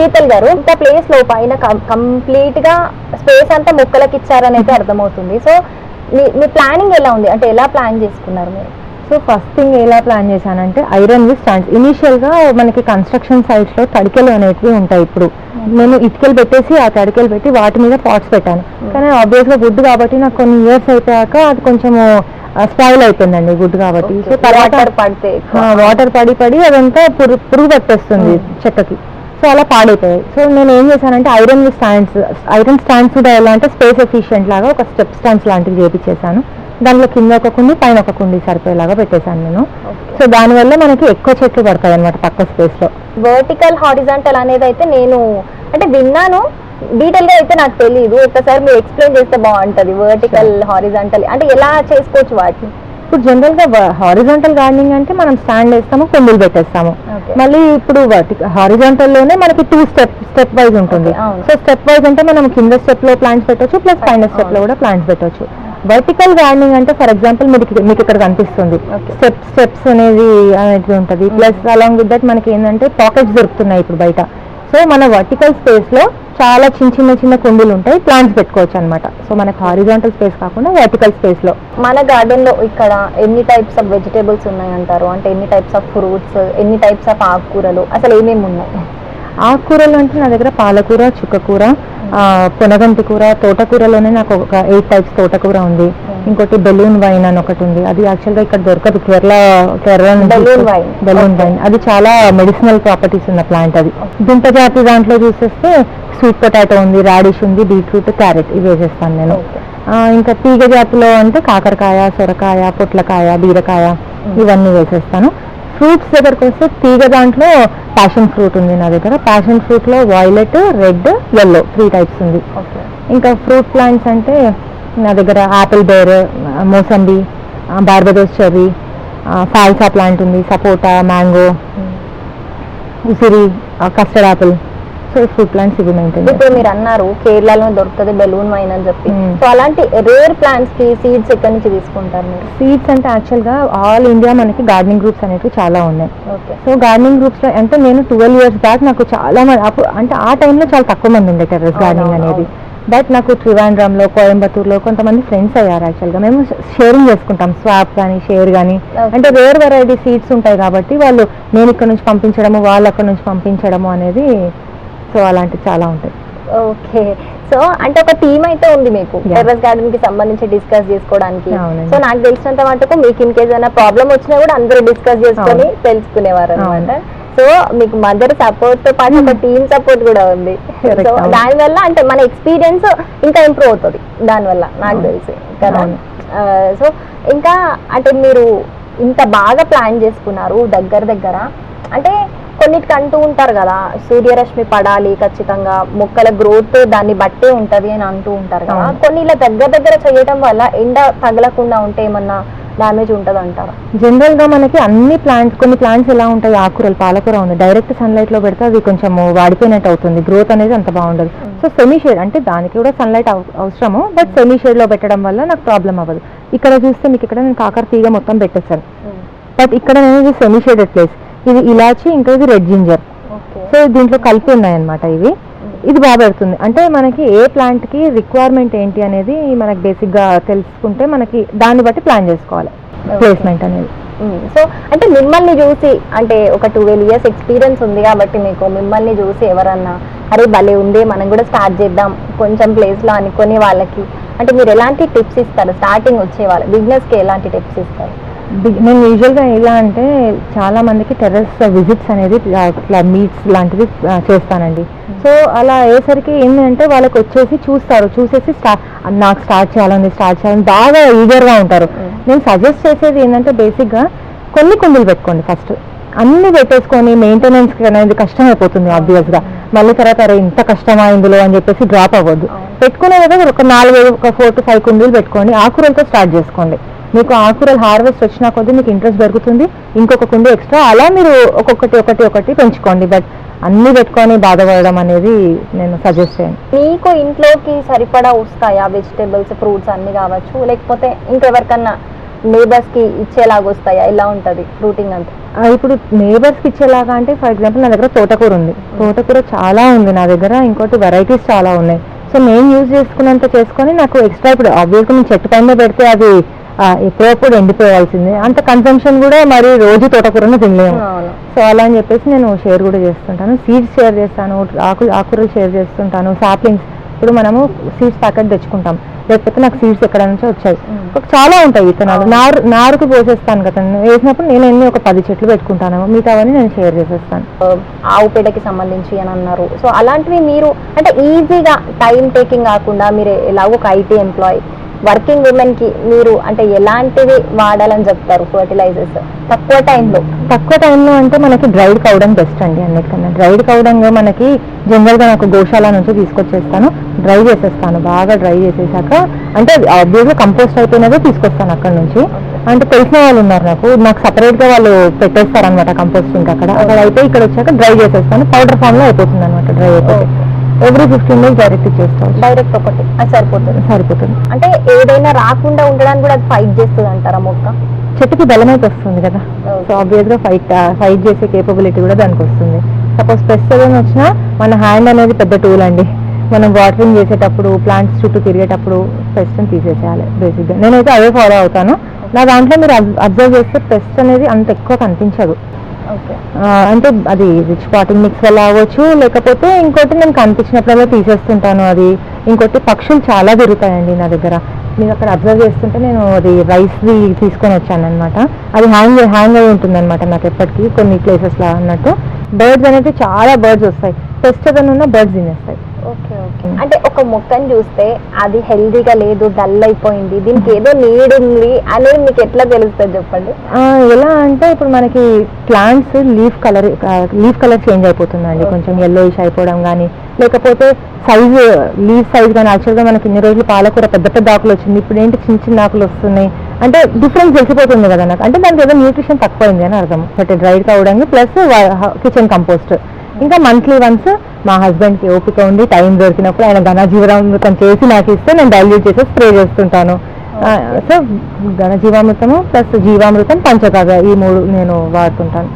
శీతల్ గారు ఇంత ప్లేస్లో పైన కంప్లీట్గా స్పేస్ అంతా మొక్కలకి ఇచ్చారని అయితే అర్థమవుతుంది. సో మీ మీ ప్లానింగ్ ఎలా ఉంది? అంటే ఎలా ప్లాన్ చేసుకున్నారు మీరు? సో ఫస్ట్ థింగ్ ఎలా ప్లాన్ చేశానంటే ఐరన్ వి స్టాండ్స్ ఇనీషియల్గా మనకి కన్స్ట్రక్షన్ సైట్స్లో తడికెలు అనేటివి ఉంటాయి ఇప్పుడు. నేను ఇటుకలు పెట్టేసి ఆ తడికెలు పెట్టి వాటి మీద పాట్స్ పెట్టాను. కానీ ఆబ్వియస్గా గుడ్ కాబట్టి నాకు కొన్ని ఇయర్స్ అయిపోయాక అది కొంచెం స్పాయిల్ అయిపోయిందండి గుడ్ కాబట్టి. సో తర్వాత వాటర్ పడితే వాటర్ పడి పడి అదంతా పురుగు పురుగు పట్టేస్తుంది చెక్కకి. సో అలా పాడైపోయాయి. సో నేను ఏం చేశానంటే ఐరన్ స్టాండ్స్ ఐరన్ స్టాండ్స్ కూడా ఎలా అంటే స్పేస్ ఎఫిషియెంట్ లాగా ఒక స్టెప్ స్టాండ్స్ లాంటివి చేపించేసాను దాంట్లో కింద ఒక కుండి పైన ఒక కుండి సరిపోయేలాగా పెట్టేశాను నేను. సో దానివల్ల మనకి ఎక్కువ చెట్లు పడతాయి అనమాట తక్కువ స్పేస్లో వర్టికల్ హారిజాంటల్ అనేది అయితే నేను అంటే విన్నాను. డీటెయిల్గా అయితే నాకు తెలియదు ఒకసారి మీరు ఎక్స్ప్లెయిన్ చేస్తే బాగుంటది వర్టికల్ హారిజాంటల్. అంటే ఎలా చేసుకోవచ్చు వాటిని? ఇప్పుడు జనరల్గా హారిజాంటల్ గార్డెనింగ్ అంటే మనం స్టాండ్ వేస్తాము కుండీలు పెట్టేస్తాము. మళ్ళీ ఇప్పుడు హారిజాంటల్లోనే మనకి టూ స్టెప్ స్టెప్ వైజ్ ఉంటుంది. సో స్టెప్ వైజ్ అంటే మనం కింద స్టెప్లో ప్లాంట్స్ పెట్టొచ్చు ప్లస్ పైన స్టెప్లో అవును. కూడా ప్లాంట్స్ పెట్టొచ్చు వర్టికల్ గార్డెనింగ్ అంటే ఫర్ ఎగ్జాంపుల్ మీకు మీకు ఇక్కడ కనిపిస్తుంది. స్టెప్ స్టెప్స్ అనేది అనేది ఉంటుంది ప్లస్ అలాంగ్ విత్ దట్ మనకి ఏంటంటే పాకెట్స్ దొరుకుతున్నాయి ఇప్పుడు బయట సో మన వర్టికల్ స్పేస్లో చాలా చిన్న చిన్న చిన్న కుండీలు ఉంటాయి ప్లాంట్స్ పెట్టుకోవచ్చు అనమాట సో మనకి హారిజాంటల్ స్పేస్ కాకుండా వర్టికల్ స్పేస్లో. మన గార్డెన్లో ఇక్కడ ఎన్ని టైప్స్ ఆఫ్ వెజిటేబుల్స్ ఉన్నాయంటారు? అంటే ఎన్ని టైప్స్ ఆఫ్ ఫ్రూట్స్ ఎన్ని టైప్స్ ఆఫ్ ఆకుకూరలు? అసలు ఏమేమి ఉన్నాయి? ఆకుకూరలు అంటే నా దగ్గర పాలకూర చుక్కకూర ఆ, పొనగంటి కూర తోటకూరలోనే నాకు ఒక ఎయిట్ టైప్స్ తోటకూర ఉంది. ఇంకోటి బెలూన్ వైన్ అని ఒకటి ఉంది. అది యాక్చువల్గా ఇక్కడ దొరకదు. కేరళ కేరళ. బెలూన్. వైన్. అది చాలా మెడిసినల్ ప్రాపర్టీస్ ఉన్న ప్లాంట్ అది. దుంప జాతి దాంట్లో చూసేస్తే స్వీట్ పొటాటో ఉంది రాడిష్ ఉంది బీట్రూట్ క్యారెట్ ఇవి వేసేస్తాను నేను. ఇంకా తీగ జాతిలో అంటే కాకరకాయ సొరకాయ పొట్లకాయ బీరకాయ ఇవన్నీ వేసేస్తాను. ఫ్రూట్స్ దగ్గరకు వస్తే తీగ దాంట్లో ప్యాషన్ ఫ్రూట్ ఉంది నా దగ్గర. Passion ఫ్రూట్లో violet red yellow three types ఉంది. ఇంకా ఫ్రూట్ ప్లాంట్స్ అంటే నా దగ్గర apple ber mosambi Barbados cherry phalsa plant ఉంది సపోటా మ్యాంగో ఉసిరి custard apple so fruit plants ఇవి మెయింటైన్ ఇప్పుడు మీరు అన్నారు కేరళలో దొరుకుతుంది బెలూన్ వైన్ అని చెప్పి. Hmm. సో అలాంటి రేర్ ప్లాంట్స్కి సీడ్స్ ఎక్కడి నుంచి తీసుకుంటారు మీరు? సీడ్స్ అంటే యాక్చువల్గా ఆల్ ఇండియా మనకి గార్డెనింగ్ గ్రూప్స్ అనేవి చాలా ఉన్నాయి. ఓకే సో గార్డెనింగ్ గ్రూప్స్లో అంటే నేను ట్వెల్వ్ ఇయర్స్ బ్యాక్ నాకు చాలా మంది అప్పుడు అంటే ఆ టైంలో చాలా తక్కువ మంది ఉండే టెర్రస్ గార్డెనింగ్ అనేది. బట్ నాకు త్రివాండ్రంలో కోయంబత్తూర్లో కొంతమంది ఫ్రెండ్స్ అయ్యారు యాక్చువల్గా మేము షేరింగ్ చేసుకుంటాం స్వాప్ కానీ షేర్ కానీ. అంటే వేర్ వెరైటీ సీడ్స్ ఉంటాయి కాబట్టి వాళ్ళు నేను ఇక్కడ నుంచి పంపించడము వాళ్ళు అక్కడ నుంచి పంపించడము అనేది సో అలాంటివి చాలా ఉంటాయి ఓకే సో అంటే ఒక టీమ్ అయితే ఉంది మీకు. టెర్రస్ గార్డెన్కి సంబంధించి డిస్కస్ చేసుకోవడానికి. సో నాకు తెలిసినంత మటుకు మీకు ఇన్ కేస్ ఏదైనా ప్రాబ్లం వచ్చినా కూడా అందరూ డిస్కస్ చేసుకొని. తెలుసుకునేవారు అనమాట. సో మీకు మదర్ సపోర్ట్తో పాటు ఒక టీమ్ సపోర్ట్ కూడా ఉంది సో. దానివల్ల అంటే మన ఎక్స్పీరియన్స్ ఇంకా ఇంప్రూవ్ అవుతుంది దానివల్ల నాకు. తెలిసి కదా. సో ఇంకా అంటే మీరు ఇంత బాగా ప్లాన్ చేసుకున్నారు దగ్గర దగ్గర అంటే కొన్నిటికి అంటూ ఉంటారు కదా. సూర్యరశ్మి పడాలి ఖచ్చితంగా మొక్కల గ్రోత్ దాన్ని బట్టే ఉంటది అని అంటూ ఉంటారు కదా. కొన్ని ఇలా దగ్గర దగ్గర చేయడం వల్ల ఎండ తగలకుండా ఉంటే ఏమన్నా డ్యామేజ్ ఉంటది అంటారా జనరల్గా మనకి అన్ని ప్లాంట్స్ కొన్ని ప్లాంట్స్ ఎలా ఉంటాయి? ఆకుకూరలు పాలకూర ఉంది. డైరెక్ట్ సన్లైట్లో పెడితే అది కొంచెం వాడిపోయినట్టు అవుతుంది. గ్రోత్ అనేది అంత బాగుండదు. సో సెమీ షేడ్ అంటే దానికి కూడా సన్లైట్ అవసరము. బట్ సెమీ షేడ్లో పెట్టడం వల్ల నాకు ప్రాబ్లం అవ్వదు. ఇక్కడ చూస్తే మీకు ఇక్కడ నేను కాకర తీగ మొత్తం పెట్టేశాను. బట్ ఇక్కడ నేను సెమీ షేడెడ్ ప్లేస్ ఇది ఇలాచి ఇంకా ఇది రెడ్ జింజర్. సో దీంట్లో కలిపి ఉన్నాయన్నమాట ఇవి. ఇది బాగా పెడుతుంది. అంటే మనకి ఏ ప్లాంట్కి రిక్వైర్మెంట్ ఏంటి అనేది మనకి బేసిక్గా తెలుసుకుంటే మనకి దాన్ని బట్టి ప్లాన్ చేసుకోవాలి. ప్లేస్మెంట్ అనేది. సో అంటే మిమ్మల్ని చూసి అంటే ఒక ట్వెల్వ్ ఇయర్స్ ఎక్స్పీరియన్స్ ఉంది కాబట్టి మీకు మిమ్మల్ని చూసి ఎవరన్నా అరే భలే ఉంది మనం కూడా స్టార్ట్ చేద్దాం కొంచెం ప్లేస్లో అనుకునే వాళ్ళకి. అంటే మీరు ఎలాంటి టిప్స్ ఇస్తారు? స్టార్టింగ్ వచ్చే వాళ్ళు బిజినెస్కి ఎలాంటి టిప్స్ ఇస్తారు? నేను యూజువల్గా ఎలా అంటే చాలా మందికి టెర్రస్ విజిట్స్ అనేది ఇట్లా మీట్స్ లాంటివి చేస్తానండి. సో అలా అయ్యేసరికి ఏంటంటే వాళ్ళకి వచ్చేసి చూస్తారు. చూసేసి నాకు స్టార్ట్ చేయాలని స్టార్ట్ చేయాలని బాగా ఈగర్గా ఉంటారు. Mm. నేను సజెస్ట్ చేసేది ఏంటంటే బేసిక్గా కొన్ని కుండీలు పెట్టుకోండి ఫస్ట్ అన్ని పెట్టేసుకొని మెయింటెనెన్స్ అనేది కష్టం అయిపోతుంది ఆబ్వియస్గా మళ్ళీ తర్వాత అరే ఇంత కష్టమా ఇందులో అని చెప్పేసి డ్రాప్ అవ్వద్దు. పెట్టుకునే విధంగా ఒక నాలుగు ఒక ఫోర్ టు ఫైవ్ కుండీలు పెట్టుకోండి. ఆకుకూరలతో స్టార్ట్ చేసుకోండి. మీకు ఆకుకూరలు హార్వెస్ట్ వచ్చినా కొద్దీ మీకు ఇంట్రెస్ట్ పెరుగుతుంది. ఇంకొక కుండీ ఎక్స్ట్రా అలా మీరు ఒక్కొక్కటి ఒకటి ఒకటి పెంచుకోండి. బట్ అన్ని పెట్టుకొని బాధపడడం అనేది నేను సజెస్ట్ చేయను. మీకు ఇంట్లోకి సరిపడా వస్తాయా? వెజిటేబుల్స్ ఫ్రూట్స్ అన్ని కావచ్చు. లేకపోతే ఇంకెవరికన్నా నేబర్స్కి ఇచ్చేలాగా వస్తాయా? ఎలా ఉంటది ఫ్రూటింగ్ అంతా? ఇప్పుడు నేబర్స్కి ఇచ్చేలాగా అంటే ఫర్ ఎగ్జాంపుల్ నా దగ్గర తోటకూర ఉంది. తోటకూర చాలా ఉంది నా దగ్గర. ఇంకోటి వెరైటీస్ చాలా ఉన్నాయి. సో నేను యూజ్ చేసుకున్నంత చేసుకొని నాకు ఎక్స్ట్రా ఇప్పుడు ఆబ్వియస్గా నేను చెట్టు పైన పెడితే అది ఆ, ఎప్పుడప్పుడు ఎండిపోవాల్సిందే. అంత కన్సంప్షన్ కూడా మరి రోజు తోటకూరను తినలేము. సో అలా అని చెప్పేసి నేను షేర్ కూడా చేస్తుంటాను. సీడ్స్ షేర్ చేస్తాను ఆకు ఆకుకూరలు షేర్ చేస్తుంటాను సాప్లింగ్స్ ఇప్పుడు మనము సీడ్స్ ప్యాకెట్ తెచ్చుకుంటాం. లేకపోతే నాకు సీడ్స్ ఎక్కడ నుంచో వచ్చాయి. ఒక చాలా ఉంటాయి విత్తనాలు. నారు నారుకు పోసేస్తాను కదా. నేను వేసినప్పుడు నేను ఎన్ని ఒక పది చెట్లు పెట్టుకుంటాను మిగతావన్నీ నేను షేర్ చేసేస్తాను. ఆవు పేడకి సంబంధించి అని అన్నారు. సో అలాంటివి మీరు అంటే ఈజీగా టైం టేకింగ్ కాకుండా మీరు ఎలాగో ఒక ఐటీ ఎంప్లాయీ వర్కింగ్ ఉమెన్కి మీరు అంటే ఎలాంటివి వాడాలని చెప్తారు ఫర్టిలైజర్స్ తక్కువ టైంలో తక్కువ టైంలో అంటే మనకి డ్రైడ్ కౌడంగ్ బెస్ట్ అండి అన్నిటికన్నా. డ్రైడ్ కౌడంగ్ మనకి జనరల్గా నాకు గోశాల నుంచి తీసుకొచ్చేస్తాను. డ్రై చేసేస్తాను. బాగా డ్రై చేసేసాక అంటే ఆబ్వియస్గా కంపోస్ట్ అయిపోయినదే తీసుకొస్తాను అక్కడ నుంచి. అంటే తెలిసిన వాళ్ళు ఉన్నారు నాకు. నాకు సపరేట్గా వాళ్ళు పెట్టేస్తారు అనమాట కంపోస్టింగ్ అక్కడ. అక్కడ అయితే ఇక్కడ వచ్చాక డ్రై చేసేస్తాను. పౌడర్ ఫామ్లో అయిపోతుంది అనమాట డ్రై అయిపోతే. ఎవ్రీ ఫిఫ్టీన్ డేస్ డైరెక్ట్ ఇచ్చేస్తాను డైరెక్ట్ ఒకటి. అది సరిపోతుంది. సరిపోతుంది. అంటే ఏదైనా రాకుండా ఉండడానికి కూడా అది ఫైట్ చేస్తుంది అంటారా మొక్క? చెట్టుకి బలమైతే వస్తుంది కదా. సో ఆబ్వియస్గా ఫైట్ ఫైట్ చేసే కేపబిలిటీ కూడా దానికి వస్తుంది. సపోజ్ పెస్ట్ ఏదైనా వచ్చినా మన హ్యాండ్ అనేది పెద్ద టూల్ అండి. మనం వాటరింగ్ చేసేటప్పుడు ప్లాంట్స్ చుట్టూ తిరిగేటప్పుడు పెస్ట్ తీసేసేయాలి బేసిక్గా నేనైతే అదే ఫాలో అవుతాను. నా దాంట్లో మీరు అబ్జర్వ్ చేస్తే పెస్ట్ అనేది అంత ఎక్కువ కనిపించదు. అంటే అది రిచ్ పాటింగ్ మిక్స్ వల్ల అవ్వచ్చు లేకపోతే ఇంకోటి నేను కనిపించినప్పుడల్లా తీసేస్తుంటాను అది. ఇంకోటి పక్షులు చాలా తిరుగుతాయండి నా దగ్గర. మీరు అక్కడ అబ్జర్వ్ చేస్తుంటే నేను అది రైస్ది తీసుకొని వచ్చాను అనమాట అది హ్యాంగ్ హ్యాంగ్ అయి ఉంటుంది అనమాట నాకు ఎప్పటికీ కొన్ని ప్లేసెస్లో అన్నట్టు. బర్డ్స్ అనేది చాలా బర్డ్స్ వస్తాయి. పెస్ట్ ఏదైనా ఉన్న బర్డ్స్ తినేస్తాయి. అంటే ఒక మొక్కని చూస్తే అది హెల్దీగా లేదు డల్ అయిపోయింది దీనికి ఏదో నీడ్ ఉంది అనేది మీకు ఎట్లా తెలుస్తుంది చెప్పండి? ఎలా అంటే ఇప్పుడు మనకి plants leaf colour leaf colour change అయిపోతుందండి. కొంచెం ఎల్లోయిష్ అయిపోవడం కానీ లేకపోతే సైజు లీఫ్ సైజ్ కానీ యాక్చువల్గా మనకి ఇన్ని రోజులు పాలకూర పెద్ద పెద్ద ఆకులు వచ్చింది. ఇప్పుడు ఏంటి చిన్న చిన్న ఆకులు వస్తున్నాయి? అంటే డిఫరెన్స్ తెలిసిపోతుంది కదా నాకు. అంటే దానికి ఏదో న్యూట్రిషన్ తక్కువైంది అని అర్థం. ఒకటి డ్రైడ్ కావడానికి ప్లస్ కిచెన్ కంపోస్ట్ ఇంకా మంత్లీ వన్స్ మా హస్బెండ్కి ఓపిక ఉండి టైం దొరికినప్పుడు ఆయన ఘనజీవామృతం చేసి నాకు ఇస్తే నేను డైల్యూట్ చేసి స్ప్రే చేస్తుంటాను. సో ఘనజీవామృతము ప్లస్ జీవామృతం పంచకావ్య ఈ మూడు నేను వాడుతుంటాను.